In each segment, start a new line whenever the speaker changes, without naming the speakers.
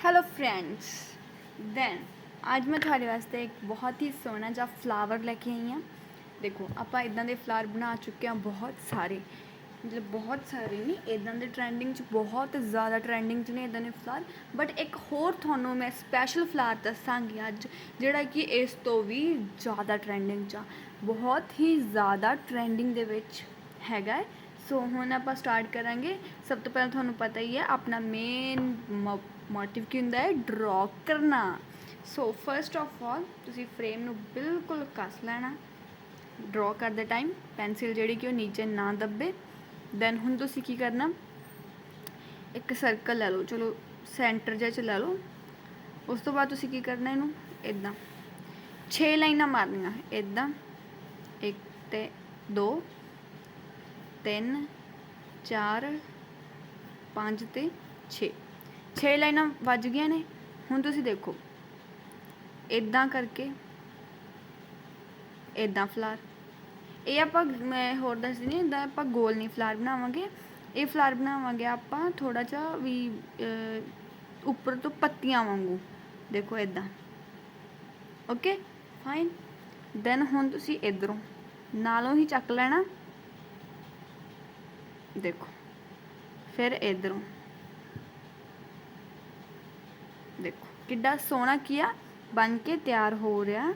Hello friends then ਅੱਜ ਮੈਂ ਤੁਹਾਡੇ ਵਾਸਤੇ ਇੱਕ ਬਹੁਤ ਹੀ ਸੋਹਣਾ ਜਿਹਾ ਫਲਾਵਰ ਲੈ ਕੇ ਆਈ ਹਾਂ ਦੇਖੋ ਆਪਾਂ ਇਦਾਂ ਦੇ ਫਲਾਵਰ ਬਣਾ ਚੁੱਕੇ ਹਾਂ ਬਹੁਤ ਸਾਰੇ ਮਤਲਬ ਬਹੁਤ ਸਾਰੇ ਨਹੀਂ ਇਦਾਂ ਦੇ ਟ੍ਰੈਂਡਿੰਗ 'ਚ ਬਹੁਤ ਜ਼ਿਆਦਾ ਟ੍ਰੈਂਡਿੰਗ 'ਚ ਨੇ ਇਦਾਂ ਦੇ ਫਲਾਰ ਬਟ ਇੱਕ ਹੋਰ ਤੁਹਾਨੂੰ ਮੈਂ ਸਪੈਸ਼ਲ ਫਲਾਰ ਦੱਸਾਂਗੀ ਅੱਜ ਜਿਹੜਾ ਕਿ ਇਸ ਤੋਂ ਵੀ ਜ਼ਿਆਦਾ ਟ੍ਰੈਂਡਿੰਗ 'ਚ ਆ ਬਹੁਤ ਹੀ ਜ਼ਿਆਦਾ ਟ੍ਰੈਂਡਿੰਗ ਦੇ ਵਿੱਚ ਹੈਗਾ ਹੈ ਸੋ ਹੁਣ ਆਪਾਂ ਸਟਾਰਟ ਕਰਾਂਗੇ ਸਭ ਤੋਂ ਪਹਿਲਾਂ ਤੁਹਾਨੂੰ ਪਤਾ ਹੀ ਹੈ ਆਪਣਾ ਮੇਨ ਮੋਟਿਵ ਕੀ ਹੁੰਦਾ ਹੈ? ਡਰਾ ਕਰਨਾ। ਸੋ ਫਰਸਟ ਆਫ ਆਲ ਤੁਸੀਂ ਫਰੇਮ ਨੂੰ ਬਿਲਕੁਲ ਕੱਸ ਲੈਣਾ। ਡਰਾ ਕਰਦੇ ਟਾਈਮ ਪੈਨਸਿਲ ਜਿਹੜੀ ਕਿ ਉਹ ਨੀਚੇ ਨਾ ਦੱਬੇ। ਦੈਨ ਹੁਣ ਤੁਸੀਂ ਕੀ ਕਰਨਾ? ਇੱਕ ਸਰਕਲ ਲੈ ਲਓ। ਚਲੋ ਸੈਂਟਰ ਜਿਹਾ ਚ ਲੈ ਲਓ। ਉਸ ਤੋਂ ਬਾਅਦ ਤੁਸੀਂ ਕੀ ਕਰਨਾ ਇਹਨੂੰ? ਇਦਾਂ 6 ਲਾਈਨਾਂ ਮਾਰਨੀਆਂ। ਇਦਾਂ ਇੱਕ ਤੇ 2 3 4 5 ਤੇ 6 6 ਲਾਈਨਾਂ ਵੱਜ ਗਈਆਂ ਨੇ, ਹੁਣ ਤੁਸੀਂ ਦੇਖੋ। ਇਦਾਂ ਕਰਕੇ ਇਦਾਂ ਫਲਾਰ ਇਹ ਆਪਾਂ, ਮੈਂ ਹੋਰ ਦੱਸ ਦਿੰਦੀ ਹਾਂ ਇਦਾਂ ਆਪਾਂ ਗੋਲ ਨਹੀਂ ਫਲਾਰ ਬਣਾਵਾਂਗੇ। ਇਹ ਫਲਾਰ ਬਣਾਵਾਂਗੇ ਆਪਾਂ ਥੋੜਾ ਜਿਹਾ ਵੀ ਉੱਪਰ ਤੋਂ ਪੱਤੀਆਂ ਵਾਂਗੂ। ਦੇਖੋ ਇਦਾਂ ਓਕੇ ਫਾਈਨ ਦੈਨ ਹੁਣ ਤੁਸੀਂ ਇਧਰੋਂ ਨਾਲੋਂ ਹੀ ਚੱਕ ਲੈਣਾ। ਦੇਖੋ। ਫਿਰ ਇਧਰੋਂ। ਦੇਖੋ, ਕਿੱਡਾ ਸੋਹਣਾ ਕੀਆ ਬਣ ਕੇ ਤਿਆਰ ਹੋ ਰਿਹਾ।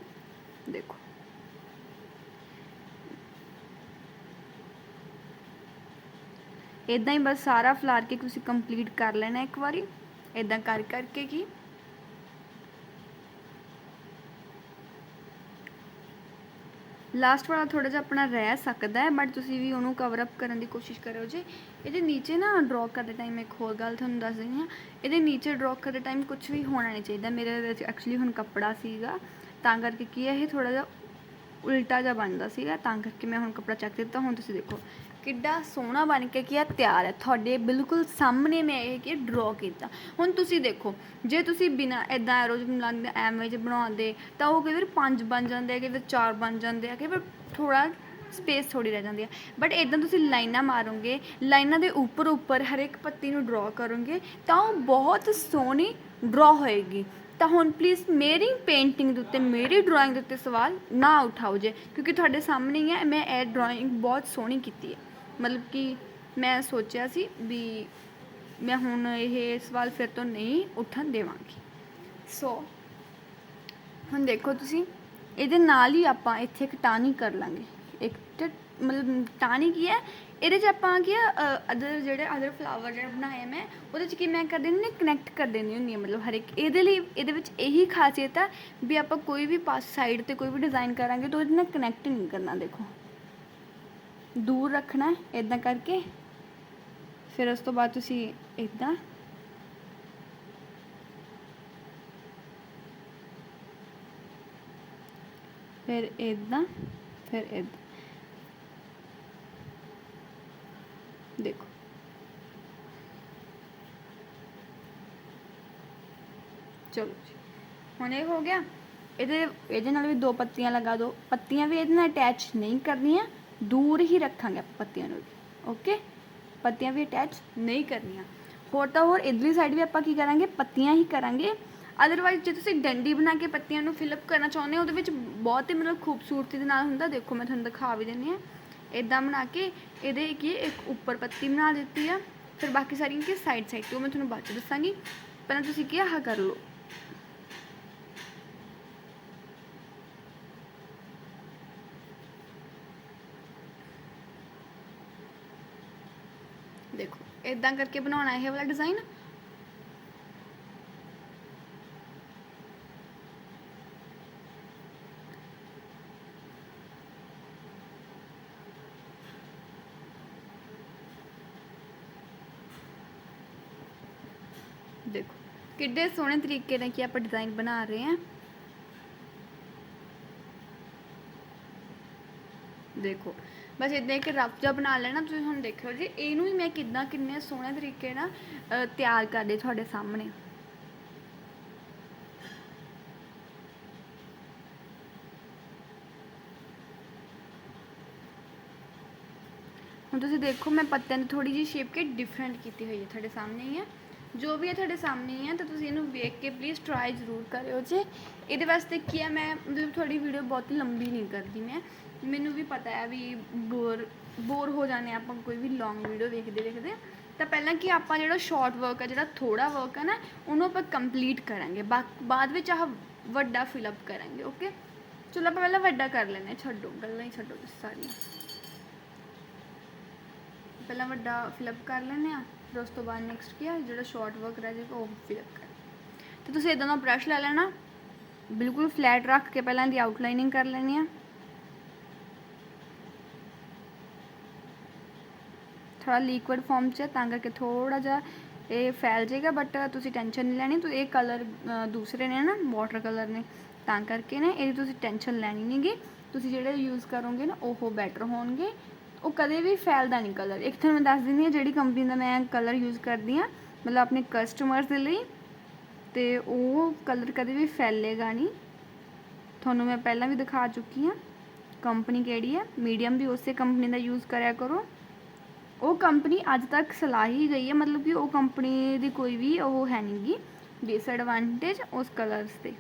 ਦੇਖੋ। ਇਦਾਂ ਹੀ ਬਸ ਸਾਰਾ ਫਲਾਰ ਕੇ ਤੁਸੀਂ ਕੰਪਲੀਟ ਕਰ ਲੈਣਾ ਇੱਕ ਵਾਰੀ। ਇਦਾਂ ਕਰ ਕਰਕੇ ਕੀ ਲਾਸਟ ਵਾਲਾ ਥੋੜਾ ਜਿਹਾ ਆਪਣਾ ਰਹਿ ਸਕਦਾ ਹੈ ਬਟ ਤੁਸੀਂ ਵੀ ਉਹਨੂੰ ਕਵਰ ਅਪ ਕਰਨ ਦੀ ਕੋਸ਼ਿਸ਼ ਕਰਿਓ ਜੀ। ਇਹਦੇ ਨੀਚੇ ਨਾ ਡਰਾ ਕਰਦੇ ਟਾਈਮ ਇੱਕ ਹੋਰ ਗੱਲ ਤੁਹਾਨੂੰ ਦੱਸ ਦਿੰਦੀ ਹਾਂ। ਇਹਦੇ ਨੀਚੇ ਡਰਾ ਕਰਦੇ ਟਾਈਮ ਕੁਝ ਵੀ ਹੋਣਾ ਨਹੀਂ ਚਾਹੀਦਾ। ਮੇਰੇ ਵਿੱਚ ਐਕਚੁਅਲੀ ਹੁਣ ਕੱਪੜਾ ਸੀਗਾ, ਤਾਂ ਕਰਕੇ ਕੀ ਹੈ, ਇਹ ਥੋੜਾ ਜਿਹਾ ਉਲਟਾ ਜਿਹਾ ਬਣਦਾ ਸੀਗਾ, ਤਾਂ ਕਰਕੇ ਮੈਂ ਹੁਣ ਕੱਪੜਾ ਚੱਕ ਦਿੱਤਾ। ਹੁਣ ਤੁਸੀਂ ਦੇਖੋ ਕਿੱਡਾ ਸੋਹਣਾ ਬਣ ਕੇ ਕੀ ਆ, ਤਿਆਰ ਹੈ। ਤੁਹਾਡੇ ਬਿਲਕੁਲ ਸਾਹਮਣੇ ਮੈਂ ਇਹ ਕੀ ਡਰਾ ਕੀਤਾ। ਹੁਣ ਤੁਸੀਂ ਦੇਖੋ, ਜੇ ਤੁਸੀਂ ਬਿਨਾ ਇਦਾਂ ਐਰੋਜ਼ ਬਣਾਉਂਦੇ ਐਵੇਂ ਜੇ ਬਣਾਉਂਦੇ, ਤਾਂ ਉਹ ਕਈ ਵਾਰ ਪੰਜ ਬਣ ਜਾਂਦੇ ਆ, ਕਈ ਵਾਰ ਚਾਰ ਬਣ ਜਾਂਦੇ ਆ, ਕਈ ਵਾਰ ਥੋੜਾ ਸਪੇਸ ਥੋੜੀ ਰਹਿ ਜਾਂਦੀ ਹੈ ਬਟ ਇਦਾਂ ਤੁਸੀਂ ਲਾਈਨਾਂ ਮਾਰੋਗੇ, ਲਾਈਨਾਂ ਦੇ ਉੱਪਰ ਉੱਪਰ ਹਰ ਇੱਕ ਪੱਤੀ ਨੂੰ ਡਰਾ ਕਰੋਗੇ, ਤਾਂ ਉਹ ਬਹੁਤ ਸੋਹਣੀ ਡਰਾ ਹੋਏਗੀ। ਤਾਂ ਹੁਣ ਪਲੀਜ਼ ਮੇਰੀ ਪੇਂਟਿੰਗ ਦੇ ਉੱਤੇ, ਮੇਰੀ ਡਰਾਇੰਗ ਦੇ ਉੱਤੇ ਸਵਾਲ ਨਾ ਉਠਾਓ ਜੇ, ਕਿਉਂਕਿ ਤੁਹਾਡੇ ਸਾਹਮਣੇ ਹੀ ਹੈ ਮੈਂ ਇਹ ਡਰਾਇੰਗ ਬਹੁਤ ਸੋਹਣੀ ਕੀਤੀ ਹੈ। ਮਤਲਬ ਕਿ ਮੈਂ ਸੋਚਿਆ ਸੀ ਵੀ ਮੈਂ ਹੁਣ ਇਹ ਸਵਾਲ ਫਿਰ ਤੋਂ ਨਹੀਂ ਉੱਠਣ ਦੇਵਾਂਗੀ। ਸੋ ਹੁਣ ਦੇਖੋ ਤੁਸੀਂ, ਇਹਦੇ ਨਾਲ ਹੀ ਆਪਾਂ ਇੱਥੇ ਇੱਕ ਟਾਣੀ ਕਰ ਲਾਂਗੇ। ਇੱਕ ਮਤਲਬ ਟਾਣੀ ਕੀ ਹੈ? ਇਹਦੇ 'ਚ ਆਪਾਂ ਕੀ ਹੈ ਅਦਰ ਜਿਹੜੇ ਅਦਰ ਫਲਾਵਰ ਜਿਹੜੇ ਬਣਾਏ ਮੈਂ, ਉਹਦੇ 'ਚ ਕੀ ਮੈਂ ਕਰ ਦਿੰਦੀ ਹਾਂ ਕਨੈਕਟ ਕਰ ਦਿੰਦੀ ਹੁੰਦੀ ਹਾਂ, ਮਤਲਬ ਹਰ ਇੱਕ, ਇਹਦੇ ਲਈ, ਇਹਦੇ ਵਿੱਚ ਇਹੀ ਖਾਸੀਅਤ ਆ ਵੀ ਆਪਾਂ ਕੋਈ ਵੀ ਪਾਸ ਸਾਈਡ ਤੇ ਕੋਈ ਵੀ ਡਿਜ਼ਾਈਨ ਕਰਾਂਗੇ ਤਾਂ ਉਹਦੇ ਨਾਲ ਕਨੈਕਟ ਨਹੀਂ ਕਰਨਾ, ਦੇਖੋ। ਦੂਰ ਰੱਖਣਾ ਹੈ ਇਦਾਂ ਕਰਕੇ ਫਿਰ ਉਸ ਤੋਂ ਬਾਅਦ ਤੁਸੀਂ ਇਦਾਂ ਫਿਰ ਇਦਾਂ ਫਿਰ ਇਦਾਂ ਦੇਖੋ ਚਲੋ ਜੀ ਹੁਣ ਇਹ ਹੋ ਗਿਆ ਇਹਦੇ ਇਹਦੇ ਨਾਲ ਵੀ ਦੋ ਪੱਤੀਆਂ ਲਗਾ ਦਿਓ ਪੱਤੀਆਂ ਵੀ ਇਹਦੇ ਨਾਲ ਅਟੈਚ ਨਹੀਂ ਕਰਨੀਆਂ ਦੂਰ ਹੀ ਰੱਖਾਂਗੇ ਪੱਤੀਆਂ ਨੂੰ ਓਕੇ ਪੱਤੀਆਂ ਵੀ ਅਟੈਚ ਨਹੀਂ ਕਰਨੀਆਂ। ਹੋਰ ਤਾਂ ਹੋਰ ਇਧਰਲੀ ਸਾਈਡ ਵੀ ਆਪਾਂ ਕੀ ਕਰਾਂਗੇ? ਪੱਤੀਆਂ ਹੀ ਕਰਾਂਗੇ। ਅਦਰਵਾਈਜ਼ ਜੇ ਤੁਸੀਂ ਡੰਡੀ ਬਣਾ ਕੇ ਪੱਤੀਆਂ ਨੂੰ ਫਿਲਅਪ ਕਰਨਾ ਚਾਹੁੰਦੇ ਹੋ, ਉਹਦੇ ਵਿੱਚ ਬਹੁਤ ਹੀ ਮਤਲਬ ਖੂਬਸੂਰਤੀ ਦੇ ਨਾਲ ਹੁੰਦਾ, ਦੇਖੋ ਮੈਂ ਤੁਹਾਨੂੰ ਦਿਖਾ ਵੀ ਦਿੰਦੀ ਹਾਂ। ਇਦਾਂ ਬਣਾ ਕੇ ਇਹਦੇ ਕੀ ਇੱਕ ਉੱਪਰ ਪੱਤੀ ਬਣਾ ਦਿੱਤੀ ਆ। ਫਿਰ ਬਾਕੀ ਸਾਰੀਆਂ ਕੀ ਸਾਈਡ ਸਾਈਡ ਤੋਂ ਮੈਂ ਤੁਹਾਨੂੰ ਬਾਅਦ ਚ ਦੱਸਾਂਗੀ। ਪਹਿਲਾਂ ਤੁਸੀਂ ਕੀ ਆਹ ਕਰ ਲਓ ਦੇਖੋ ਇਦਾਂ ਕਰਕੇ ਬਣਾਉਣਾ ਇਹ ਵਾਲਾ ਡਿਜ਼ਾਈਨ ਦੇਖੋ, ਕਿੱਡੇ ਸੋਹਣੇ ਤਰੀਕੇ ਨਾਲ ਕੀ ਆਪਾਂ ਡਿਜ਼ਾਈਨ ਬਣਾ ਰਹੇ ਹਾਂ। ਦੇਖੋ ਬਸ ਇਦਾਂ ਇੱਕ ਰਫ ਜਿਹਾ ਬਣਾ ਲੈਣਾ, ਤੁਸੀਂ ਹੁਣ ਦੇਖਿਓ ਜੀ, ਇਹਨੂੰ ਹੀ ਮੈਂ ਕਿੱਦਾਂ ਕਿੰਨੇ ਸੋਹਣੇ ਤਰੀਕੇ ਨਾਲ ਤਿਆਰ ਕਰਦੇ ਤੁਹਾਡੇ ਸਾਹਮਣੇ। ਹੁਣ ਤੁਸੀਂ ਦੇਖੋ, ਮੈਂ ਪੱਤਿਆਂ ਦੀ ਥੋੜੀ ਜਿਹੀ ਸ਼ੇਪ ਕੇ ਡਿਫਰੈਂਟ ਕੀਤੀ ਹੋਈ ਹੈ ਤੁਹਾਡੇ ਸਾਹਮਣੇ ਹੀ ਹੈ ਜੋ ਵੀ ਹੈ ਤੁਹਾਡੇ ਸਾਹਮਣੇ ਹੀ ਹੈ ਤਾਂ ਤੁਸੀਂ ਇਹਨੂੰ ਵੇਖ ਕੇ ਪਲੀਜ਼ ਟਰਾਈ ਜ਼ਰੂਰ ਕਰਿਓ ਜੇ। ਇਹਦੇ ਵਾਸਤੇ ਕੀ ਹੈ ਮੈਂ ਮਤਲਬ ਤੁਹਾਡੀ ਵੀਡੀਓ ਬਹੁਤ ਲੰਬੀ ਨਹੀਂ ਕਰਦੀ ਮੈਂ। ਮੈਨੂੰ ਵੀ ਪਤਾ ਹੈ ਵੀ ਬੋਰ ਬੋਰ ਹੋ ਜਾਂਦੇ ਹਾਂ ਆਪਾਂ ਕੋਈ ਵੀ ਲੌਂਗ ਵੀਡੀਓ ਵੇਖਦੇ ਵੇਖਦੇ। ਤਾਂ ਪਹਿਲਾਂ ਕੀ ਆਪਾਂ ਜਿਹੜਾ ਸ਼ਾਰਟ ਵਰਕ ਹੈ, ਜਿਹੜਾ ਥੋੜਾ ਵਰਕ ਹੈ ਨਾ, ਉਹਨੂੰ ਆਪਾਂ ਕੰਪਲੀਟ ਕਰਾਂਗੇ। ਬਾ- ਬਾਅਦ ਵਿੱਚ ਆਹ ਵੱਡਾ ਫਿਲ ਅਪ ਕਰਾਂਗੇ ਓਕੇ ਚਲੋ ਆਪਾਂ ਪਹਿਲਾਂ ਵੱਡਾ ਕਰ ਲੈਂਦੇ ਹਾਂ, ਛੱਡੋ, ਗੱਲਾਂ ਹੀ ਛੱਡੋ ਤੁਸੀਂ ਸਾਰੀਆਂ। ਪਹਿਲਾਂ ਵੱਡਾ ਫਿਲਅਪ ਕਰ ਲੈਂਦੇ ਆ ਫਿਰ ਉਸ ਤੋਂ ਬਾਅਦ ਨੈਕਸਟ ਕੀ ਆ ਜਿਹੜਾ ਸ਼ਾਰਟ ਵਰਕ ਰਹਿ ਜਾਏਗਾ, ਉਹ ਫਿਲਅਪ ਕਰ ਤੇ ਤੁਸੀਂ ਇਦਾਂ ਦਾ ਬ੍ਰਸ਼ ਲੈ ਲੈਣਾ, ਬਿਲਕੁਲ ਫਲੈਟ ਰੱਖ ਕੇ ਪਹਿਲਾਂ ਦੀ ਆਊਟਲਾਈਨਿੰਗ ਕਰ ਲੈਣੀ ਆ। ਥੋੜਾ ਲਿਕੁਇਡ ਫਾਰਮ 'ਚ ਹੈ, ਤਾਂ ਕਰਕੇ ਥੋੜਾ ਜਿਹਾ ਇਹ ਫੈਲ ਜਾਏਗਾ ਬਟ ਤੁਸੀਂ ਟੈਨਸ਼ਨ ਨਹੀਂ ਲੈਣੀ ਤੂੰ ਇਹ ਕਲਰ ਦੂਸਰੇ ਨੇ ਨਾ ਵਾਟਰ ਕਲਰ ਨੇ ਤਾਂ ਕਰਕੇ ਨਾ ਇਹਦੀ ਤੁਸੀਂ ਟੈਨਸ਼ਨ ਲੈਣੀ ਨਹੀਂਗੀ ਤੁਸੀਂ ਜਿਹੜੇ ਯੂਜ਼ ਕਰੋਗੇ ਨਾ ਉਹ ਬੈਟਰ ਹੋਣਗੇ। ਉਹ ਕਦੇ ਵੀ ਫੈਲਦਾ ਨਹੀਂ ਕਲਰ ਇੱਕ ਤੁਹਾਨੂੰ ਮੈਂ ਦੱਸ ਦਿੰਦੀ ਹਾਂ ਜਿਹੜੀ ਕੰਪਨੀ ਦਾ ਮੈਂ ਕਲਰ ਯੂਜ਼ ਕਰਦੀ ਹਾਂ ਮਤਲਬ ਆਪਣੇ ਕਸਟਮਰਸ ਦੇ ਲਈ ਤੇ ਉਹ ਕਲਰ ਕਦੇ ਵੀ ਫੈਲੇਗਾ ਨਹੀਂ ਤੁਹਾਨੂੰ ਮੈਂ ਪਹਿਲਾਂ ਵੀ ਦਿਖਾ ਚੁੱਕੀ ਹਾਂ ਕੰਪਨੀ ਕਿਹੜੀ ਹੈ? ਮੀਡੀਅਮ ਵੀ ਉਸੇ ਕੰਪਨੀ ਦਾ ਯੂਜ਼ ਕਰਿਆ ਕਰੋ। ਉਹ ਕੰਪਨੀ ਅੱਜ ਤੱਕ ਸਲਾਹੀ ਗਈ ਹੈ, ਮਤਲਬ ਕਿ ਉਹ ਕੰਪਨੀ ਦੀ ਕੋਈ ਵੀ ਉਹ ਹੈ ਨਹੀਂਗੀ ਡਿਸਐਡਵਾਂਟੇਜ ਉਸ ਕਲਰਸ ਤੇ।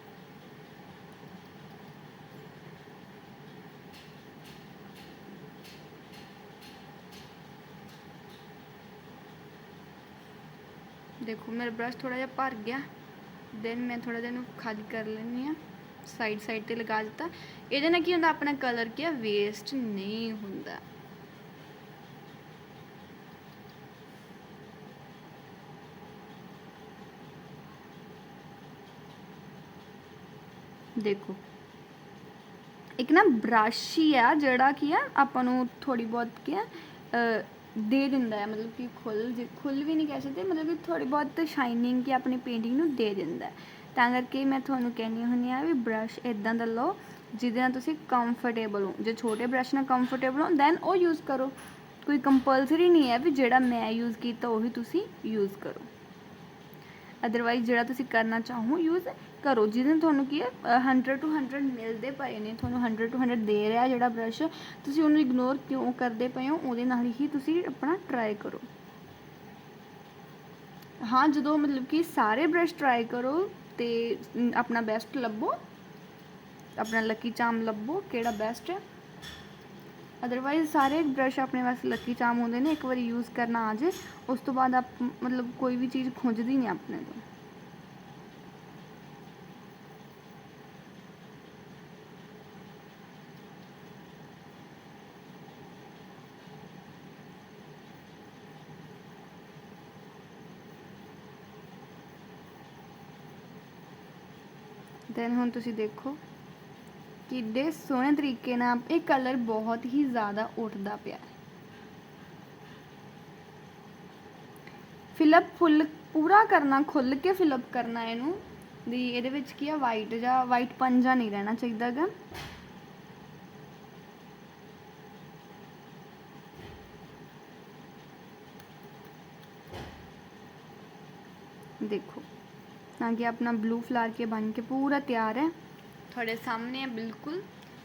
ਦੇਖੋ, ਮੇਰਾ ਬ੍ਰਸ਼ ਥੋੜਾ ਜਿਹਾ ਭਰ ਗਿਆ ਦੈਨ ਮੈਂ ਥੋੜਾ ਜਿਹਾ ਇਹਨੂੰ ਖਾਲੀ ਕਰ ਲੈਂਦੀ ਆ ਸਾਈਡ ਸਾਈਡ ਤੇ ਲਗਾ ਦਿੱਤਾ। ਇਹਦੇ ਨਾਲ ਕੀ ਹੁੰਦਾ, ਆਪਣਾ ਕਲਰ ਕੀ ਆ ਵੇਸਟ ਨਹੀਂ ਹੁੰਦਾ। ਦੇਖੋ। ਇੱਕ ਨਾ ਬ੍ਰਸ਼ ਹੀ ਆ, ਜਿਹੜਾ ਕੀ ਆ, ਆਪਾਂ ਨੂੰ ਥੋੜੀ ਬਹੁਤ ਕੀ ਆ ਦੇ ਦਿੰਦਾ ਹੈ। ਮਤਲਬ ਕਿ ਖੁੱਲ ਜੇ- ਖੁੱਲ ਵੀ ਨਹੀਂ ਕਹਿ ਸਕਦੇ, ਮਤਲਬ ਕਿ ਥੋੜੀ ਬਹੁਤ ਸ਼ਾਈਨਿੰਗ ਕੀ ਆਪਣੀ ਪੇਂਟਿੰਗ ਨੂੰ ਦੇ ਦਿੰਦਾ ਤਾਂ ਕਰਕੇ ਮੈਂ ਤੁਹਾਨੂੰ ਕਹਿੰਦੀ ਹੁੰਦੀ ਆ ਵੀ ਬ੍ਰਸ਼ ਇਦਾਂ ਦਾ ਲਓ, ਜਿਹਦੇ ਨਾਲ ਤੁਸੀਂ ਕੰਫਰਟੇਬਲ ਹੋ। ਜੇ ਛੋਟੇ ਬ੍ਰਸ਼ ਨਾਲ ਕੰਫਰਟੇਬਲ ਹੋ ਦੈਨ ਉਹ ਯੂਜ਼ ਕਰੋ। ਕੋਈ ਕੰਪਲਸਰੀ ਨਹੀਂ ਹੈ ਵੀ ਜਿਹੜਾ ਮੈਂ ਯੂਜ਼ ਕੀਤਾ, ਉਹੀ ਤੁਸੀਂ ਯੂਜ਼ ਕਰੋ। ਅਦਰਵਾਈਜ਼ ਜਿਹੜਾ ਤੁਸੀਂ ਕਰਨਾ ਚਾਹੋ ਯੂਜ਼ ਕਰੋ ਜਿਹਦੇ ਤੁਹਾਨੂੰ ਕੀ ਹੈ 100 ਟੂ 100 ਮਿਲਦੇ ਪਏ ਨੇ, ਤੁਹਾਨੂੰ 100 ਟੂ 100 ਦੇ ਰਿਹਾ ਜਿਹੜਾ ਬ੍ਰਸ਼ ਤੁਸੀਂ ਉਹਨੂੰ ਇਗਨੋਰ ਕਿਉਂ ਕਰਦੇ ਪਏ ਹੋ? ਉਹਦੇ ਨਾਲ ਹੀ ਤੁਸੀਂ ਆਪਣਾ ਟਰਾਈ ਕਰੋ। ਹਾਂ, ਜਦੋਂ ਮਤਲਬ ਕਿ ਸਾਰੇ ਬ੍ਰਸ਼ ਟਰਾਈ ਕਰੋ ਤੇ ਆਪਣਾ ਬੈਸਟ ਲੱਭੋ, ਆਪਣਾ ਲੱਕੀ ਚਾਮ ਲੱਭੋ, ਕਿਹੜਾ ਬੈਸਟ ਹੈ। ਅਦਰਵਾਈਜ਼ ਸਾਰੇ ਬ੍ਰਸ਼ ਆਪਣੇ ਵਾਸਤੇ ਲੱਕੀ ਚਾਮ ਹੁੰਦੇ ਨੇ, ਇੱਕ ਵਾਰੀ ਯੂਜ਼ ਕਰਨਾ ਆ ਜੇ, ਉਸ ਤੋਂ ਬਾਅਦ ਆਪ, ਮਤਲਬ ਕੋਈ ਵੀ ਚੀਜ਼ ਖੁੰਝਦੀ ਨਹੀਂ ਆਪਣੇ ਤੋਂ। ਦੈਨ ਹੁਣ ਤੁਸੀਂ ਦੇਖੋ ਕਿੱਡੇ ਸੋਹਣੇ ਤਰੀਕੇ ਨਾਲ ਇਹ ਕਲਰ ਬਹੁਤ ਹੀ ਜ਼ਿਆਦਾ ਉੱਠਦਾ ਪਿਆ ਹੈ। ਫਿਲਅਪ ਫੁੱਲ ਪੂਰਾ ਕਰਨਾ, ਖੁੱਲ ਕੇ ਫਿਲਅਪ ਕਰਨਾ ਇਹਨੂੰ, ਵੀ ਇਹਦੇ ਵਿੱਚ ਕੀ ਆ ਵਾਈਟ ਜਾਂ ਵਾਈਟ ਪੰਜਾ ਨਹੀਂ ਰਹਿਣਾ ਚਾਹੀਦਾ ਗਾ ਦੇਖੋ ਤਾਂ ਕਿ ਆਪਣਾ ਬਲੂ ਫਲਾਰ ਕੇ ਬਣ ਕੇ ਪੂਰਾ ਤਿਆਰ ਹੈ ਤੁਹਾਡੇ ਸਾਹਮਣੇ ਹੈ ਬਿਲਕੁਲ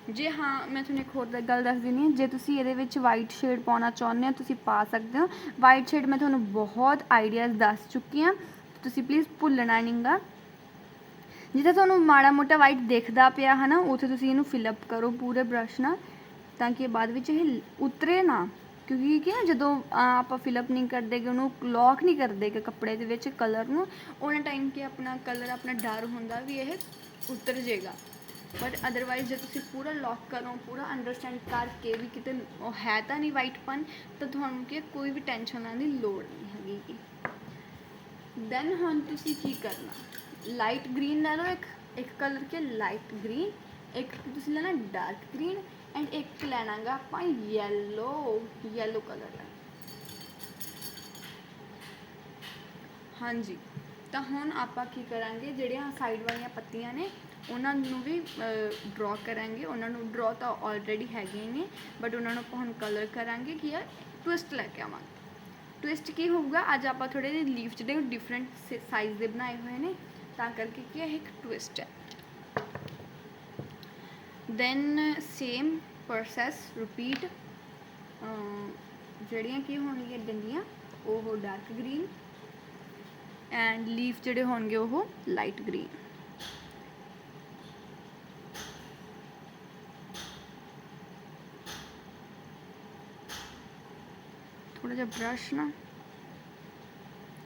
ਜੇ ਹਾਂ ਮੈਂ ਤੁਹਾਨੂੰ ਇੱਕ ਹੋਰ ਦ- ਗੱਲ ਦੱਸ ਦਿੰਦੀ ਹਾਂ ਜੇ ਤੁਸੀਂ ਇਹਦੇ ਵਿੱਚ ਵਾਈਟ ਸ਼ੇਡ ਪਾਉਣਾ ਚਾਹੁੰਦੇ ਹੋ ਤੁਸੀਂ ਪਾ ਸਕਦੇ ਹੋ ਵਾਈਟ ਸ਼ੇਡ ਮੈਂ ਤੁਹਾਨੂੰ ਬਹੁਤ ਆਈਡੀਆਜ਼ ਦੱਸ ਚੁੱਕੀ ਹਾਂ ਤੁਸੀਂ ਪਲੀਜ਼ ਭੁੱਲਣਾ ਨਹੀਂਗਾ ਜਿੱਥੇ ਤੁਹਾਨੂੰ ਮਾੜਾ ਮੋਟਾ ਵਾਈਟ ਦਿਖਦਾ ਪਿਆ ਹੈ ਨਾ ਉੱਥੇ ਤੁਸੀਂ ਇਹਨੂੰ ਫਿਲ ਅਪ ਕਰੋ ਪੂਰੇ ਬ੍ਰਸ਼ ਨਾਲ ਤਾਂ ਕਿ ਬਾਅਦ ਵਿੱਚ ਇਹ ਉਤਰੇ ਨਾ ਕਿਉਂਕਿ ਕੀ ਨਾ ਜਦੋਂ ਆਪਾਂ ਫਿਲਅਪ ਨਹੀਂ ਕਰਦੇ ਗੇ, ਉਹਨੂੰ ਲੌਕ ਨਹੀਂ ਕਰਦੇ ਗੇ ਕੱਪੜੇ ਦੇ ਵਿੱਚ ਕਲਰ ਨੂੰ, ਉਹਨਾਂ ਟਾਈਮ ਕਿ ਆਪਣਾ ਕਲਰ ਆਪਣਾ ਡਰ ਹੁੰਦਾ ਵੀ ਇਹ ਉਤਰ ਜਾਏਗਾ ਬਟ ਅਦਰਵਾਈਜ਼ ਜੇ ਤੁਸੀਂ ਪੂਰਾ ਲੌਕ ਕਰੋ, ਪੂਰਾ ਅੰਡਰਸਟੈਂਡ ਕਰਕੇ ਵੀ ਕਿਤੇ ਉਹ ਹੈ ਤਾਂ ਨਹੀਂ ਵਾਈਟਪਨ ਤਾਂ ਤੁਹਾਨੂੰ ਕੀ ਕੋਈ ਵੀ ਟੈਨਸ਼ਨ ਲੈਣ ਦੀ ਲੋੜ ਨਹੀਂ ਹੈਗੀ ਦੈਨ ਹੁਣ ਤੁਸੀਂ ਕੀ ਕਰਨਾ? ਲਾਈਟ ਗ੍ਰੀਨ ਲੈ ਲਓ ਇੱਕ ਇੱਕ ਕਲਰ ਕੇ ਲਾਈਟ ਗ੍ਰੀਨ ਇੱਕ ਤੁਸੀਂ ਲੈਣਾ ਡਾਰਕ ਗ੍ਰੀਨ ਐਂਡ ਇੱਕ ਲੈਣਾਗਾ ਆਪਾਂ ਯੈਲੋ ਯੈਲੋ ਕਲਰ ਦਾ ਹਾਂਜੀ ਤਾਂ ਹੁਣ ਆਪਾਂ ਕੀ ਕਰਾਂਗੇ ਜਿਹੜੀਆਂ ਸਾਈਡ ਵਾਲੀਆਂ ਪੱਤੀਆਂ ਨੇ ਉਹਨਾਂ ਨੂੰ ਵੀ ਡਰਾ ਕਰਾਂਗੇ ਉਹਨਾਂ ਨੂੰ ਡਰਾ ਤਾਂ ਆਲਰੇਡੀ ਹੈਗੇ ਹੀ ਨੇ ਬਟ ਉਹਨਾਂ ਨੂੰ ਆਪਾਂ ਹੁਣ ਕਲਰ ਕਰਾਂਗੇ ਕੀ ਆ ਟਵਿਸਟ ਲੈ ਕੇ ਆਵਾਂਗੇ ਟਵਿਸਟ ਕੀ ਹੋਊਗਾ ਅੱਜ ਆਪਾਂ ਥੋੜੇ ਜਿਹੇ ਲੀਫ ਜਿਹੜੇ ਡਿਫਰੈਂਟ ਸਾਈਜ਼ ਦੇ ਬਣਾਏ ਹੋਏ ਨੇ ਤਾਂ ਕਰਕੇ ਕੀ ਇਹ ਇੱਕ ਟਵਿਸਟ ਹੈ ਦੈਨ ਸੇਮ ਪ੍ਰੋਸੈਸ ਰਿਪੀਟ ਜਿਹੜੀਆਂ ਕੀ ਹੋਣਗੀਆਂ ਡੰਡੀਆਂ ਉਹ ਡਾਰਕ ਗ੍ਰੀਨ ਐਂਡ ਲੀਫ ਜਿਹੜੇ ਹੋਣਗੇ ਉਹ ਲਾਈਟ ਗ੍ਰੀਨ ਥੋੜਾ ਜਿਹਾ ਬ੍ਰਸ਼ ਨਾ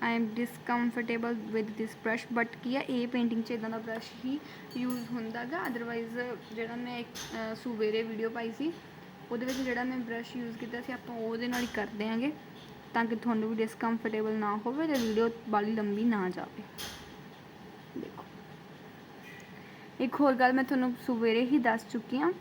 I am discomfortable with this brush but ਕੀ ਹੈ ਇਹ ਪੇਂਟਿੰਗ 'ਚ ਇਦਾਂ ਦਾ ਬ੍ਰਸ਼ ਹੀ ਯੂਜ਼ ਹੁੰਦਾਗਾ ਅਦਰਵਾਈਜ਼ ਜਿਹੜਾ ਮੈਂ ਇੱਕ ਅਹ, ਸਵੇਰੇ ਵੀਡੀਓ ਪਾਈ ਸੀ ਉਹਦੇ ਵਿੱਚ ਜਿਹੜਾ ਮੈਂ ਬ੍ਰਸ਼ ਯੂਜ਼ ਕੀਤਾ ਸੀ ਆਪਾਂ ਉਹਦੇ ਨਾਲ ਹੀ ਕਰ ਦਿਆਂਗੇ ਤਾਂ ਕਿ ਤੁਹਾਨੂੰ ਵੀ ਡਿਸਕੰਫਰਟੇਬਲ ਨਾ ਹੋਵੇ ਤੇ ਵੀਡੀਓ ਬਾਲੀ ਲੰਬੀ ਨਾ ਜਾਵੇ। ਦੇਖੋ। ਇੱਕ ਹੋਰ ਗੱਲ ਮੈਂ ਤੁਹਾਨੂੰ ਸਵੇਰੇ ਹੀ ਦੱਸ ਚੁੱਕੀ ਹਾਂ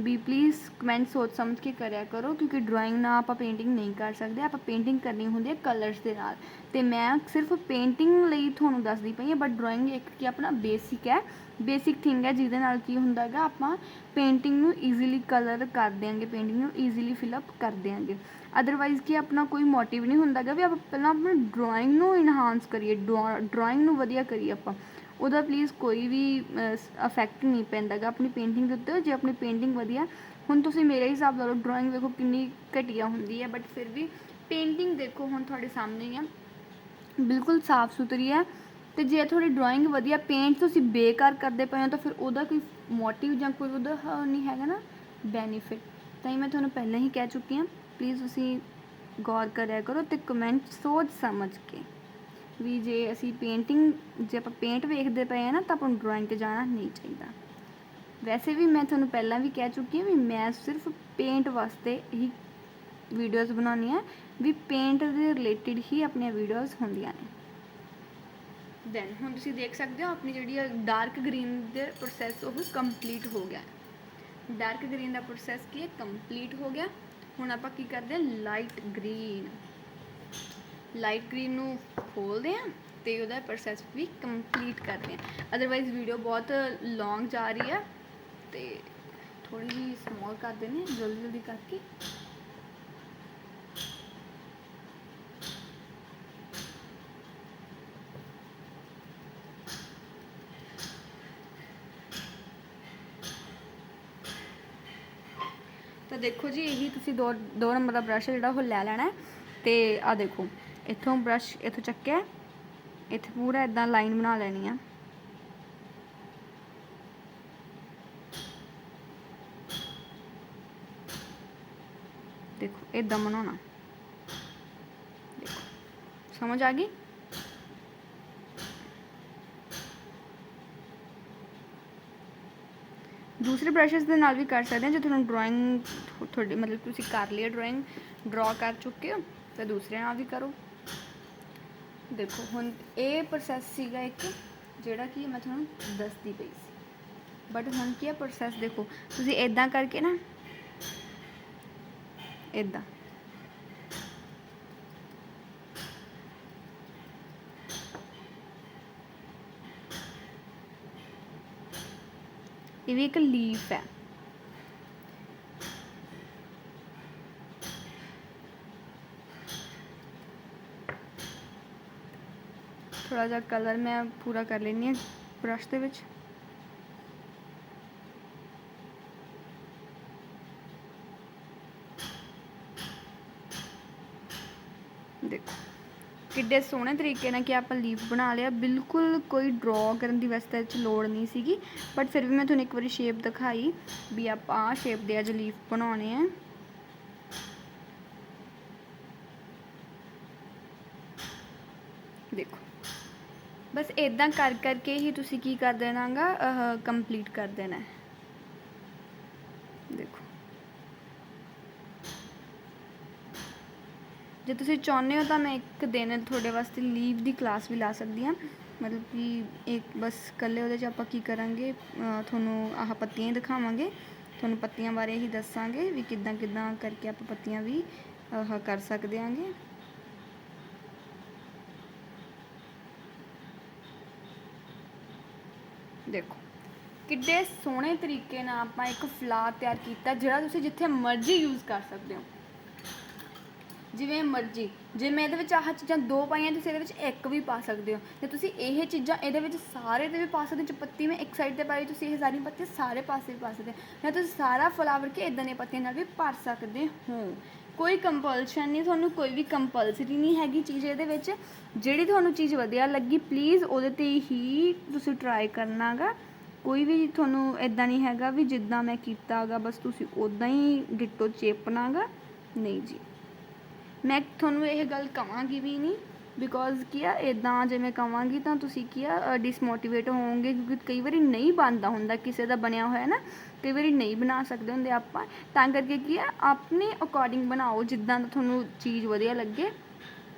ਵੀ ਪਲੀਜ਼ ਕਮੈਂਟ ਸੋਚ ਸਮਝ ਕੇ ਕਰਿਆ ਕਰੋ, ਕਿਉਂਕਿ ਡਰਾਇੰਗ ਨਾਲ ਆਪਾਂ ਪੇਂਟਿੰਗ ਨਹੀਂ ਕਰ ਸਕਦੇ, ਆਪਾਂ ਪੇਂਟਿੰਗ ਕਰਨੀ ਹੁੰਦੀ ਹੈ ਕਲਰਸ ਦੇ ਨਾਲ। ਤੇ ਮੈਂ ਸਿਰਫ ਪੇਂਟਿੰਗ ਲਈ ਤੁਹਾਨੂੰ ਦੱਸਦੀ ਪਈ ਹਾਂ ਬਟ ਡਰਾਇੰਗ ਇੱਕ ਕੀ ਆਪਣਾ ਬੇਸਿਕ ਹੈ। ਬੇਸਿਕ ਥਿੰਗ ਹੈ ਜਿਹਦੇ ਨਾਲ ਕੀ ਹੁੰਦਾ ਹੈਗਾ, ਆਪਾਂ ਪੇਂਟਿੰਗ ਨੂੰ ਈਜ਼ੀਲੀ ਕਲਰ ਕਰ ਦਿਆਂਗੇ ਪੇਂਟਿੰਗ ਨੂੰ ਈਜ਼ੀਲੀ ਫਿਲ ਅਪ ਕਰ ਦਿਆਂਗੇ। ਅਦਰਵਾਈਜ਼ ਕੀ ਆਪਣਾ ਕੋਈ ਮੋਟਿਵ ਨਹੀਂ ਹੁੰਦਾਗਾ ਵੀ ਆਪਾਂ ਪਹਿਲਾਂ ਆਪਣੀ ਡਰਾਇੰਗ ਨੂੰ ਇਨਹਾਂਸ ਕਰੀਏ ਡਰਾਇੰਗ ਨੂੰ ਵਧੀਆ ਕਰੀਏ ਆਪਾਂ। ਉਹਦਾ ਪਲੀਜ਼ ਕੋਈ ਵੀ ਇਫੈਕਟ ਨਹੀਂ ਪੈਂਦਾਗਾ ਆਪਣੀ ਪੇਂਟਿੰਗ ਦੇ ਉੱਤੇ। ਜੇ ਆਪਣੀ ਪੇਂਟਿੰਗ ਵਧੀਆ, ਹੁਣ ਤੁਸੀਂ ਮੇਰੇ ਹਿਸਾਬ ਨਾਲ ਡਰਾਇੰਗ ਵੇਖੋ ਕਿੰਨੀ ਘਟੀਆ ਹੁੰਦੀ ਹੈ ਬਟ ਫਿਰ ਵੀ ਪੇਂਟਿੰਗ ਦੇਖੋ ਹੁਣ ਤੁਹਾਡੇ ਸਾਹਮਣੇ ਹੀ ਹੈ ਬਿਲਕੁਲ ਸਾਫ਼ ਸੁਥਰੀ ਹੈ। ਤੇ ਜੇ ਤੁਹਾਡੀ ਡਰਾਇੰਗ ਵਧੀਆ ਪੇਂਟ ਤੁਸੀਂ ਬੇਕਾਰ ਕਰਦੇ ਪਏ ਹੋ, ਤਾਂ ਫਿਰ ਉਹਦਾ ਕੋਈ ਮੋਟਿਵ ਜਾਂ ਕੋਈ ਉਹਦਾ ਨਹੀਂ ਹੈਗਾ ਨਾ ਬੈਨੀਫਿਟ ਤਾਂ ਹੀ ਮੈਂ ਤੁਹਾਨੂੰ ਪਹਿਲਾਂ ਹੀ ਕਹਿ ਚੁੱਕੀ ਹਾਂ ਪਲੀਜ਼ ਤੁਸੀਂ ਗੌਰ ਕਰਿਆ ਕਰੋ ਤੇ ਕਮੈਂਟ ਸੋਚ ਸਮਝ ਕੇ। ਵੀ ਜੇ ਅਸੀਂ ਪੇਂਟਿੰਗ ਜੇ ਆਪਾਂ ਪੇਂਟ ਵੇਖਦੇ ਪਏ ਆ ਨਾ, ਤਾਂ ਆਪਾਂ ਨੂੰ ਡਰਾਇੰਗ ਤੇ ਜਾਣਾ ਨਹੀਂ ਚਾਹੀਦਾ। ਵੈਸੇ ਵੀ ਮੈਂ ਤੁਹਾਨੂੰ ਪਹਿਲਾਂ ਵੀ ਕਹਿ ਚੁੱਕੀ ਹਾਂ ਵੀ ਮੈਂ ਸਿਰਫ ਪੇਂਟ ਵਾਸਤੇ ਹੀ ਵੀਡੀਓਜ਼ ਬਣਾਉਣੀ ਹੈ, ਵੀ ਪੇਂਟ ਦੇ ਰਿਲੇਟਡ ਹੀ ਆਪਣੀਆਂ ਵੀਡੀਓਜ਼ ਹੁੰਦੀਆਂ ਨੇ। ਦੈਨ ਹੁਣ ਤੁਸੀਂ ਦੇਖ ਸਕਦੇ ਹੋ, ਆਪਣੀ ਜਿਹੜੀ ਡਾਰਕ ਗ੍ਰੀਨ ਦੇ ਪ੍ਰੋਸੈਸ ਉਹ ਕੰਪਲੀਟ ਹੋ ਗਿਆ। ਡਾਰਕ ਗ੍ਰੀਨ ਦਾ ਪ੍ਰੋਸੈਸ ਕੀ ਹੈ? ਕੰਪਲੀਟ ਹੋ ਗਿਆ। ਹੁਣ ਆਪਾਂ ਕੀ ਕਰਦੇ ਹਾਂ? ਲਾਈਟ ਗ੍ਰੀਨ ਲਾਈਟ ਗ੍ਰੀਨ ਨੂੰ ਖੋਲਦੇ ਹਾਂ ਤੇ ਉਹਦਾ ਪ੍ਰੋਸੈਸ ਵੀ ਕੰਪਲੀਟ ਕਰਦੇ ਹਾਂ ਅਦਰਵਾਈਜ਼ ਵੀਡੀਓ ਬਹੁਤ ਲੌਂਗ ਜਾ ਰਹੀ ਹੈ ਤੇ ਥੋੜੀ ਜਿਹੀ ਸਮਾਲ ਕਰ ਦਿੰਦੇ ਜਲਦੀ ਜਲਦੀ ਕਰਕੇ। ਤਾਂ ਦੇਖੋ ਜੀ, ਇਹੀ ਤੁਸੀਂ ਦੋ ਦੋ ਨੰਬਰ ਦਾ ਬ੍ਰਸ਼ ਜਿਹੜਾ ਉਹ ਲੈ ਲੈਣਾ ਹੈ ਤੇ ਆ ਦੇਖੋ। ਇੱਥੋਂ ਬ੍ਰਸ਼ ਇੱਥੋਂ ਚੱਕਿਆ, ਇੱਥੇ ਪੂਰਾ ਇਦਾਂ ਲਾਈਨ ਬਣਾ ਲੈਣੀ ਆ। ਦੇਖੋ ਇਦਾਂ ਬਣਾਉਣਾ। ਦੇਖੋ, ਸਮਝ ਆ ਗਈ? ਦੂਸਰੇ ਬ੍ਰਸ਼ਸ ਦੇ ਨਾਲ ਵੀ ਕਰ ਸਕਦੇ ਹਾਂ ਜੇ ਤੁਹਾਨੂੰ ਡਰਾਇੰਗ ਤੁਹਾਡੀ ਮਤਲਬ ਤੁਸੀਂ ਕਰ ਲਿਆ ਡਰਾਇੰਗ ਡਰਾ ਕਰ ਚੁੱਕੇ ਹੋ, ਤਾਂ ਦੂਸਰੇ ਨਾਲ ਵੀ ਕਰੋ। ਦੇਖੋ, ਹੁਣ ਇਹ ਪ੍ਰੋਸੈਸ ਸੀਗਾ ਇੱਕ ਜਿਹੜਾ ਕਿ ਮੈਂ ਤੁਹਾਨੂੰ ਦੱਸਦੀ ਪਈ ਸੀ। ਬਟ ਹੁਣ ਕੀ ਹੈ ਪ੍ਰੋਸੈਸ ਦੇਖੋ, ਤੁਸੀਂ ਇਦਾਂ ਕਰਕੇ ਨਾ ਇਦਾਂ ਇਹ ਵੀ ਇੱਕ ਲੀਫ ਹੈ। ਥੋੜਾ ਜਿਹਾ ਕਲਰ ਮੈਂ ਪੂਰਾ ਕਰ ਲੈਣੀ ਹੈ ਬ੍ਰਸ਼ ਦੇ ਵਿੱਚ। ਦੇਖੋ, ਕਿੱਡੇ ਸੋਹਣੇ ਤਰੀਕੇ ਨਾਲ ਕਿ ਆਪਾਂ ਲੀਫ ਬਣਾ ਲਿਆ। ਬਿਲਕੁਲ ਕੋਈ ਡਰਾ ਕਰਨ ਦੀ ਵੈਸੇ ਤਾਂ ਲੋੜ ਨਹੀਂ ਸੀਗੀ ਬਟ ਫਿਰ ਵੀ ਮੈਂ ਤੁਹਾਨੂੰ ਇੱਕ ਵਾਰੀ ਸ਼ੇਪ ਦਿਖਾਈ ਵੀ ਆਪਾਂ ਆਹ ਸ਼ੇਪ ਦੇ ਅੱਜ ਲੀਫ ਬਣਾਉਣੇ ਆ ਦੇਖੋ ਬਸ ਇਦਾਂ ਕਰ ਕਰਕੇ ਹੀ ਤੁਸੀਂ ਕੀ ਕਰ ਦੇਣਾਗਾ ਕੰਪਲੀਟ ਕਰ ਦੇਣਾ ਦੇਖੋ। ਜੇ ਤੁਸੀਂ ਚਾਹੁੰਦੇ ਹੋ ਤਾਂ ਮੈਂ ਇੱਕ ਦਿਨ ਤੁਹਾਡੇ ਵਾਸਤੇ ਲੀਵ ਦੀ ਕਲਾਸ ਵੀ ਲਾ ਸਕਦੀ ਹਾਂ। ਮਤਲਬ ਕਿ ਇੱਕ ਬਸ ਇਕੱਲੇ ਉਹਦੇ 'ਚ ਆਪਾਂ ਕੀ ਕਰਾਂਗੇ ਤੁਹਾਨੂੰ ਆਹ ਪੱਤੀਆਂ ਹੀ ਦਿਖਾਵਾਂਗੇ। ਤੁਹਾਨੂੰ ਪੱਤੀਆਂ ਬਾਰੇ ਹੀ ਦੱਸਾਂਗੇ ਵੀ ਕਿੱਦਾਂ ਕਿੱਦਾਂ ਕਰਕੇ ਆਪਾਂ ਪੱਤੀਆਂ ਵੀ ਆਹ ਕਰ ਸਕਦੇ ਆਂਗੇ। ਦੇਖੋ, ਕਿੱਡੇ ਸੋਹਣੇ ਤਰੀਕੇ ਨਾਲ ਆਪਾਂ ਇੱਕ ਫਲਾਰ ਤਿਆਰ ਕੀਤਾ, ਜਿਹੜਾ ਤੁਸੀਂ ਜਿੱਥੇ ਮਰਜ਼ੀ ਯੂਜ਼ ਕਰ ਸਕਦੇ ਹੋ। ਜਿਵੇਂ ਮਰਜ਼ੀ, ਜੇ ਮੈਂ ਇਹਦੇ ਵਿੱਚ ਆਹ ਚੀਜ਼ਾਂ ਦੋ ਪਾਈਆਂ, ਤੁਸੀਂ ਇਹਦੇ ਵਿੱਚ ਇੱਕ ਵੀ ਪਾ ਸਕਦੇ ਹੋ। ਤੇ ਤੁਸੀਂ ਇਹ ਚੀਜ਼ਾਂ ਇਹਦੇ ਵਿੱਚ ਸਾਰੇ ਤੇ ਵੀ ਪਾ ਸਕਦੇ ਹੋ ਜੇ ਪੱਤੀ ਮੈਂ ਇੱਕ ਸਾਈਡ ਤੇ ਪਾਈ ਤੁਸੀਂ ਇਹ ਸਾਰੀ ਪੱਤੀਆਂ ਸਾਰੇ ਪਾਸੇ ਵੀ ਪਾ ਸਕਦੇ ਹੋ। ਜਾਂ ਤੁਸੀਂ ਸਾਰਾ ਫਲਾਵਰ ਕੇ ਇਦਾਂ ਦੀਆਂ ਪੱਤੀਆਂ ਨਾਲ ਵੀ ਭਰ ਸਕਦੇ ਹੋ। ਕੋਈ ਕੰਪਲਸ਼ਨ ਨਹੀਂ, ਤੁਹਾਨੂੰ ਕੋਈ ਵੀ ਕੰਪਲਸਰੀ ਨਹੀਂ ਹੈਗੀ ਚੀਜ਼ ਇਹਦੇ ਵਿੱਚ। ਜਿਹੜੀ ਤੁਹਾਨੂੰ ਚੀਜ਼ ਵਧੀਆ ਲੱਗੀ ਪਲੀਜ਼ ਉਹਦੇ ਤੇ ਹੀ ਤੁਸੀਂ ਟਰਾਈ ਕਰਨਾਗਾ। ਕੋਈ ਵੀ ਤੁਹਾਨੂੰ ਇਦਾਂ ਨਹੀਂ ਹੈਗਾ ਵੀ ਜਿੱਦਾਂ ਮੈਂ ਕੀਤਾਗਾ, ਬਸ ਤੁਸੀਂ ਉਦਾਂ ਹੀ ਡਿੱਟੋ ਚੇਪਣਾਗਾ ਨਹੀਂ ਜੀ। ਮੈਂ ਤੁਹਾਨੂੰ ਇਹ ਗੱਲ ਕਹਾਂਗੀ ਵੀ ਨਹੀਂ। ਬਿਕੋਜ਼ ਕੀ ਆ ਇਦਾਂ ਜੇ ਮੈਂ ਕਵਾਂਗੀ ਤਾਂ ਤੁਸੀਂ ਕੀ ਆ ਡਿਸਮੋਟੀਵੇਟ ਹੋਵੋਗੇ ਕਿਉਂਕਿ ਕਈ ਵਾਰੀ ਨਹੀਂ ਬਣਦਾ ਹੁੰਦਾ, ਕਿਸੇ ਦਾ ਬਣਿਆ ਹੋਇਆ ਨਾ, ਕਈ ਵਾਰੀ ਨਹੀਂ ਬਣਾ ਸਕਦੇ ਹੁੰਦੇ ਆਪਾਂ। ਤਾਂ ਕਰਕੇ ਕੀ ਆ ਆਪਣੇ ਅਕੋਰਡਿੰਗ ਬਣਾਓ, ਜਿੱਦਾਂ ਦਾ ਤੁਹਾਨੂੰ ਚੀਜ਼ ਵਧੀਆ ਲੱਗੇ,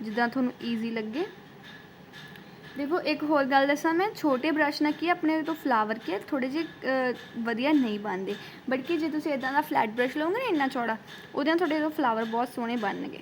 ਜਿੱਦਾਂ ਤੁਹਾਨੂੰ ਈਜ਼ੀ ਲੱਗੇ। ਦੇਖੋ, ਇੱਕ ਹੋਰ ਗੱਲ ਦੱਸਾਂ ਮੈਂ, ਛੋਟੇ ਬ੍ਰਸ਼ ਨਾਲ ਕੀ ਆਪਣੇ ਤੋਂ ਫਲਾਵਰ ਕੇ ਥੋੜੇ ਜਿਹੇ ਵਧੀਆ ਨਹੀਂ ਬਣਦੇ। ਬਟ ਕਿ ਜੇ ਤੁਸੀਂ ਇਦਾਂ ਦਾ ਫਲੈਟ ਬ੍ਰਸ਼ ਲਓਗੇ ਨਾ ਇੰਨਾ ਚੌੜਾ, ਉਹਦੇ ਨਾਲ ਤੁਹਾਡੇ ਤੋਂ ਫਲਾਵਰ ਬਹੁਤ ਸੋਹਣੇ ਬਣਨਗੇ।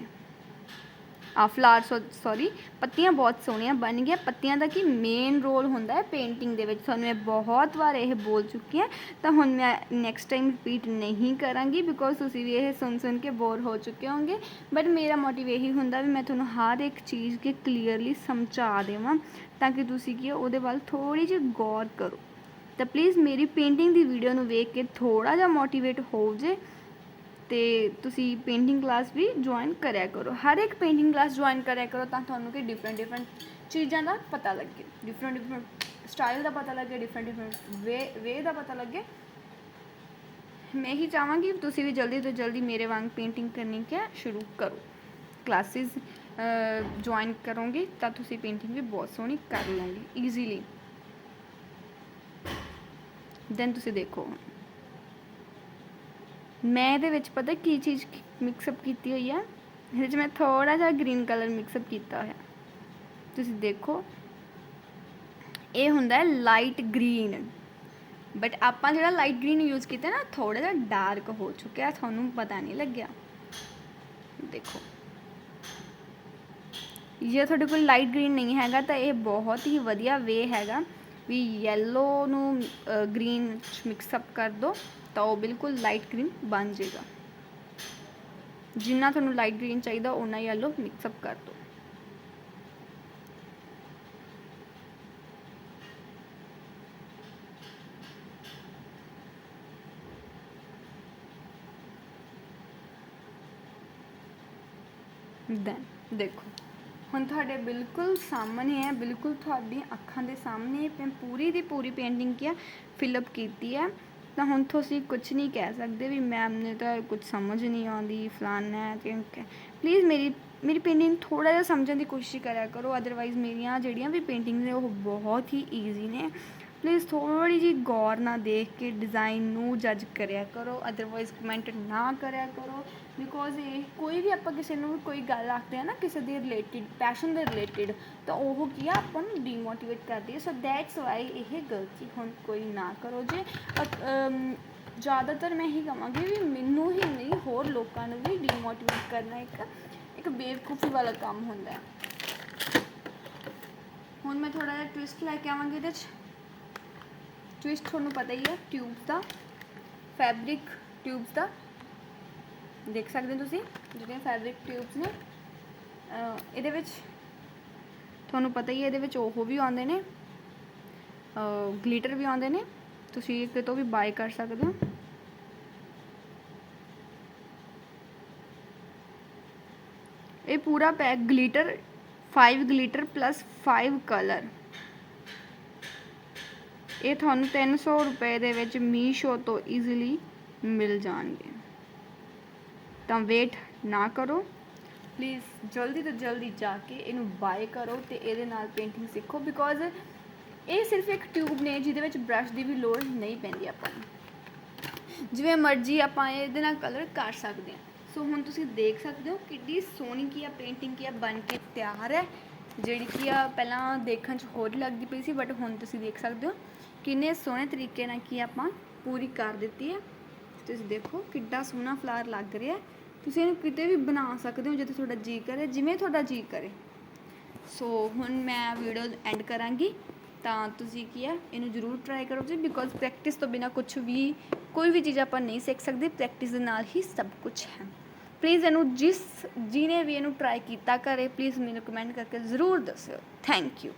ਫਲਾਰ ਫਲਾਵਰ ਸੌਰੀ ਪੱਤੀਆਂ ਬਹੁਤ ਸੋਹਣੀਆਂ ਬਣ ਗਈਆਂ। ਪੱਤੀਆਂ ਦਾ ਕੀ ਮੇਨ ਰੋਲ ਹੁੰਦਾ ਹੈ ਪੇਂਟਿੰਗ ਦੇ ਵਿੱਚ। ਤੁਹਾਨੂੰ ਮੈਂ ਬਹੁਤ ਵਾਰ ਇਹ ਬੋਲ ਚੁੱਕੀ ਹਾਂ। ਤਾਂ ਹੁਣ ਮੈਂ ਨੈਕਸਟ ਟਾਈਮ ਰਿਪੀਟ ਨਹੀਂ ਕਰਾਂਗੀ ਬਿਕੋਜ਼ ਤੁਸੀਂ ਵੀ ਇਹ ਸੁਣ ਸੁਣ ਕੇ ਬੋਰ ਹੋ ਚੁੱਕੇ ਹੋਗੇ ਬਟ ਮੇਰਾ ਮੋਟਿਵ ਇਹੀ ਹੁੰਦਾ ਵੀ ਮੈਂ ਤੁਹਾਨੂੰ ਹਰ ਇੱਕ ਚੀਜ਼ ਕੇ ਕਲੀਅਰਲੀ ਸਮਝਾ ਦੇਵਾਂ ਤਾਂ ਕਿ ਤੁਸੀਂ ਕੀ ਉਹਦੇ ਵੱਲ ਥੋੜੀ ਜਿਹੀ ਗੌਰ ਕਰੋ। ਤਾਂ ਪਲੀਜ਼ ਮੇਰੀ ਪੇਂਟਿੰਗ ਦੀ ਵੀਡੀਓ ਨੂੰ ਵੇਖ ਕੇ ਥੋੜਾ ਜਿਹਾ ਮੋਟੀਵੇਟ ਹੋ ਜੇ ਤੇ ਤੁਸੀਂ ਪੇਂਟਿੰਗ ਕਲਾਸ ਵੀ ਜੁਆਇਨ ਕਰਿਆ ਕਰੋ। ਹਰ ਇੱਕ ਪੇਂਟਿੰਗ ਕਲਾਸ ਜੁਆਇਨ ਕਰਿਆ ਕਰੋ ਤਾਂ ਤੁਹਾਨੂੰ ਕਿ ਡਿਫਰੈਂਟ ਡਿਫਰੈਂਟ ਚੀਜ਼ਾਂ ਦਾ ਪਤਾ ਲੱਗੇ। ਡਿਫਰੈਂਟ ਡਿਫਰੈਂਟ ਸਟਾਈਲ ਦਾ ਪਤਾ ਲੱਗੇ ਡਿਫਰੈਂਟ ਡਿਫਰੈਂਟ ਵੇ ਵੇ ਦਾ ਪਤਾ ਲੱਗੇ। ਮੈਂ ਹੀ ਚਾਹਾਂਗੀ ਤੁਸੀਂ ਵੀ ਜਲਦੀ ਤੋਂ ਜਲਦੀ ਮੇਰੇ ਵਾਂਗ ਪੇਂਟਿੰਗ ਕਰਨੀ ਕਿਆ ਸ਼ੁਰੂ ਕਰੋ। ਕਲਾਸਿਸ ਜੁਆਇਨ ਕਰੋਗੇ ਤਾਂ ਤੁਸੀਂ ਪੇਂਟਿੰਗ ਵੀ ਬਹੁਤ ਸੋਹਣੀ ਕਰ ਲਓਗੇ ਈਜ਼ੀਲੀ ਦੈਨ ਤੁਸੀਂ ਦੇਖੋ। ਮੈਂ ਇਹਦੇ ਵਿੱਚ ਪਤਾ ਕੀ ਚੀਜ਼ ਮਿਕਸਅਪ ਕੀਤੀ ਹੋਈ ਆ? ਇਹਦੇ ਵਿੱਚ ਮੈਂ ਥੋੜਾ ਜਿਹਾ ਗ੍ਰੀਨ ਕਲਰ ਮਿਕਸਅਪ ਕੀਤਾ ਹੋਇਆ। ਤੁਸੀਂ ਦੇਖੋ। ਇਹ ਹੁੰਦਾ ਹੈ ਲਾਈਟ ਗ੍ਰੀਨ ਬਟ ਆਪਾਂ ਜਿਹੜਾ ਲਾਈਟ ਗ੍ਰੀਨ ਯੂਜ਼ ਕੀਤਾ ਨਾ ਥੋੜਾ ਜਿਹਾ ਡਾਰਕ ਹੋ ਚੁੱਕਿਆ, ਤੁਹਾਨੂੰ ਪਤਾ ਨਹੀਂ ਲੱਗਿਆ। ਦੇਖੋ। ਜੇ ਤੁਹਾਡੇ ਕੋਲ ਲਾਈਟ ਗ੍ਰੀਨ ਨਹੀਂ ਹੈਗਾ, ਤਾਂ ਇਹ ਬਹੁਤ ਹੀ ਵਧੀਆ ਵੇ ਹੈਗਾ ਵੀ ਯੈਲੋ ਨੂੰ ਗ੍ਰੀਨ ਮਿਕਸ ਅਪ ਕਰ ਦੋ। ਤਾਂ ਉਹ ਬਿਲਕੁਲ ਲਾਈਟ ਗ੍ਰੀਨ ਬਣ ਜਾਏਗਾ। ਜਿੰਨਾ ਤੁਹਾਨੂੰ ਲਾਈਟ ਗ੍ਰੀਨ ਚਾਹੀਦਾ ਉਹਨਾਂ ਯੈਲੋ ਮਿਕਸ ਅਪ ਕਰ ਦੋ ਦੈਨ ਦੇਖੋ। ਹੁਣ ਤੁਹਾਡੇ ਬਿਲਕੁਲ ਸਾਹਮਣੇ ਹੈ, ਬਿਲਕੁਲ ਤੁਹਾਡੀ ਅੱਖਾਂ ਦੇ ਸਾਹਮਣੇ ਮੈਂ ਪੂਰੀ ਦੀ ਪੂਰੀ ਪੇਂਟਿੰਗ ਕੀ ਆ ਫਿਲਅਪ ਕੀਤੀ ਹੈ। ਤਾਂ ਹੁਣ ਤੁਸੀਂ ਕੁਝ ਨਹੀਂ ਕਹਿ ਸਕਦੇ ਵੀ ਮੈਮ ਨੇ ਤਾਂ ਕੁਝ ਸਮਝ ਨਹੀਂ ਆਉਂਦੀ, ਫਲਾਨਾ ਹੈ ਕਿ ਪਲੀਜ਼ ਮੇਰੀ ਮੇਰੀ ਪੇਂਟਿੰਗ ਥੋੜਾ ਜਿਹਾ ਸਮਝਣ ਦੀ ਕੋਸ਼ਿਸ਼ ਕਰਿਆ ਕਰੋ ਅਦਰਵਾਈਜ਼ ਮੇਰੀਆਂ ਜਿਹੜੀਆਂ ਵੀ ਪੇਂਟਿੰਗਸ ਨੇ ਉਹ ਬਹੁਤ ਹੀ ਈਜ਼ੀ ਨੇ। ਪਲੀਜ਼ ਥੋੜ੍ਹੀ ਜਿਹੀ ਗੌਰ ਨਾਲ ਦੇਖ ਕੇ ਡਿਜ਼ਾਈਨ ਨੂੰ ਜੱਜ ਕਰਿਆ ਕਰੋ ਅਦਰਵਾਈਜ਼ ਕਮੈਂਟ ਨਾ ਕਰਿਆ ਕਰੋ ਬਿਕੋਜ਼ ਇਹ ਕੋਈ ਵੀ ਆਪਾਂ ਕਿਸੇ ਨੂੰ ਕੋਈ ਗੱਲ ਆਖਦੇ ਆ ਨਾ ਕਿਸੇ ਦੇ ਰਿਲੇਟਿਡ ਪੈਸ਼ਨ ਦੇ ਰਿਲੇਟਿਡ ਤਾਂ ਉਹ ਕੀ ਆ, ਆਪਾਂ ਨੂੰ ਡੀਮੋਟੀਵੇਟ ਕਰਦੀ ਹੈ ਸੋ ਦੈਟਸ ਵਾਈ ਇਹ ਗਲਤੀ ਹੁਣ ਕੋਈ ਨਾ ਕਰੋ ਜੇ। ਜ਼ਿਆਦਾਤਰ ਮੈਂ ਹੀ ਕਹਾਂਗੀ ਵੀ ਮੈਨੂੰ ਹੀ ਨਹੀਂ, ਹੋਰ ਲੋਕਾਂ ਨੂੰ ਵੀ ਡੀਮੋਟੀਵੇਟ ਕਰਨਾ ਇੱਕ ਇੱਕ ਬੇਵਕੂਫੀ ਵਾਲਾ ਕੰਮ ਹੁੰਦਾ। ਹੈ ਹੁਣ ਮੈਂ ਥੋੜਾ ਜਿਹਾ ਟਵਿਸਟ ਲੈ ਕੇ ਆਵਾਂਗੀ ਇਹਦੇ 'ਚ। ਟਵਿਸਟ ਤੁਹਾਨੂੰ ਪਤਾ ਹੀ ਹੈ ਟਿਊਬਸ ਦਾ ਫੈਬਰਿਕ ਟਿਊਬਸ ਦਾ। ਦੇਖ ਸਕਦੇ ਹੋ ਤੁਸੀਂ, ਜਿਹੜੀਆਂ ਫੈਬਰਿਕ ਟਿਊਬਸ ਨੇ। ਇਹਦੇ ਵਿੱਚ ਤੁਹਾਨੂੰ ਪਤਾ ਹੀ ਹੈ, ਇਹਦੇ ਵਿੱਚ ਉਹ ਵੀ ਆਉਂਦੇ ਨੇ। ਗਲੀਟਰ ਵੀ ਆਉਂਦੇ ਨੇ। ਤੁਸੀਂ ਕਿਤੋਂ ਵੀ ਬਾਏ ਕਰ ਸਕਦੇ ਹੋ। ਇਹ ਪੂਰਾ pack glitter 5 glitter plus 5 colour ਇਹ ਤੁਹਾਨੂੰ 300 ਰੁਪਏ ਦੇ ਵਿੱਚ ਮੀਸ਼ੋ ਤੋਂ ਈਜ਼ੀਲੀ ਮਿਲ ਜਾਣਗੇ। ਤਾਂ ਵੇਟ ਨਾ ਕਰੋ। ਪਲੀਜ਼ ਜਲਦੀ ਤੋਂ ਜਲਦੀ ਜਾ ਕੇ ਇਹਨੂੰ ਬਾਏ ਕਰੋ ਤੇ ਇਹਦੇ ਨਾਲ ਪੇਂਟਿੰਗ ਸਿੱਖੋ ਬਿਕੋਜ਼ ਇਹ ਸਿਰਫ ਇੱਕ ਟਿਊਬ ਨੇ ਜਿਹਦੇ ਵਿੱਚ ਬ੍ਰਸ਼ ਦੀ ਵੀ ਲੋੜ ਨਹੀਂ ਪੈਂਦੀ ਆਪਾਂ ਨੂੰ। ਜਿਵੇਂ ਮਰਜ਼ੀ ਆਪਾਂ ਇਹਦੇ ਨਾਲ ਕਲਰ ਕਰ ਸਕਦੇ ਹਾਂ। ਸੋ ਹੁਣ ਤੁਸੀਂ ਦੇਖ ਸਕਦੇ ਹੋ ਕਿੱਡੀ ਸੋਹਣੀ ਕੀ ਆ ਪੇਂਟਿੰਗ ਕੀ ਆ, ਬਣ ਕੇ ਤਿਆਰ ਹੈ। ਜਿਹੜੀ ਕੀ ਆ ਪਹਿਲਾਂ ਦੇਖਣ 'ਚ ਹੋਰ ਲੱਗਦੀ ਪਈ ਸੀ ਬਟ ਹੁਣ ਤੁਸੀਂ ਦੇਖ ਸਕਦੇ ਹੋ। ਕਿੰਨੇ ਸੋਹਣੇ ਤਰੀਕੇ ਨਾਲ ਕੀ ਆਪਾਂ ਪੂਰੀ ਕਰ ਦਿੱਤੀ ਹੈ। ਤੁਸੀਂ ਦੇਖੋ ਕਿੱਡਾ ਸੋਹਣਾ ਫਲਾਰ ਲੱਗ ਰਿਹਾ ਤੁਸੀਂ ਇਹਨੂੰ ਕਿਤੇ ਵੀ ਬਣਾ ਸਕਦੇ ਹੋ ਜਿੱਥੇ ਤੁਹਾਡਾ ਜੀ ਕਰੇ, ਜਿਵੇਂ ਤੁਹਾਡਾ ਜੀ ਕਰੇ। ਸੋ ਹੁਣ ਮੈਂ ਵੀਡੀਓ ਐਂਡ ਕਰਾਂਗੀ। ਤਾਂ ਤੁਸੀਂ ਕੀ ਹੈ ਇਹਨੂੰ ਜ਼ਰੂਰ ਟਰਾਈ ਕਰੋ ਜੀ ਬਿਕੋਜ਼ ਪ੍ਰੈਕਟਿਸ ਤੋਂ ਬਿਨਾ ਕੁਝ ਵੀ, ਕੋਈ ਵੀ ਚੀਜ਼ ਆਪਾਂ ਨਹੀਂ ਸਿੱਖ ਸਕਦੇ। ਪ੍ਰੈਕਟਿਸ ਦੇ ਨਾਲ ਹੀ ਸਭ ਕੁਝ ਹੈ। ਪਲੀਜ਼ ਇਹਨੂੰ ਜਿਸ, ਜਿਹਨੇ ਵੀ ਇਹਨੂੰ ਟਰਾਈ ਕੀਤਾ ਕਰੇ ਪਲੀਜ਼ ਮੈਨੂੰ ਕਮੈਂਟ ਕਰਕੇ ਜ਼ਰੂਰ ਦੱਸਿਓ। Thank you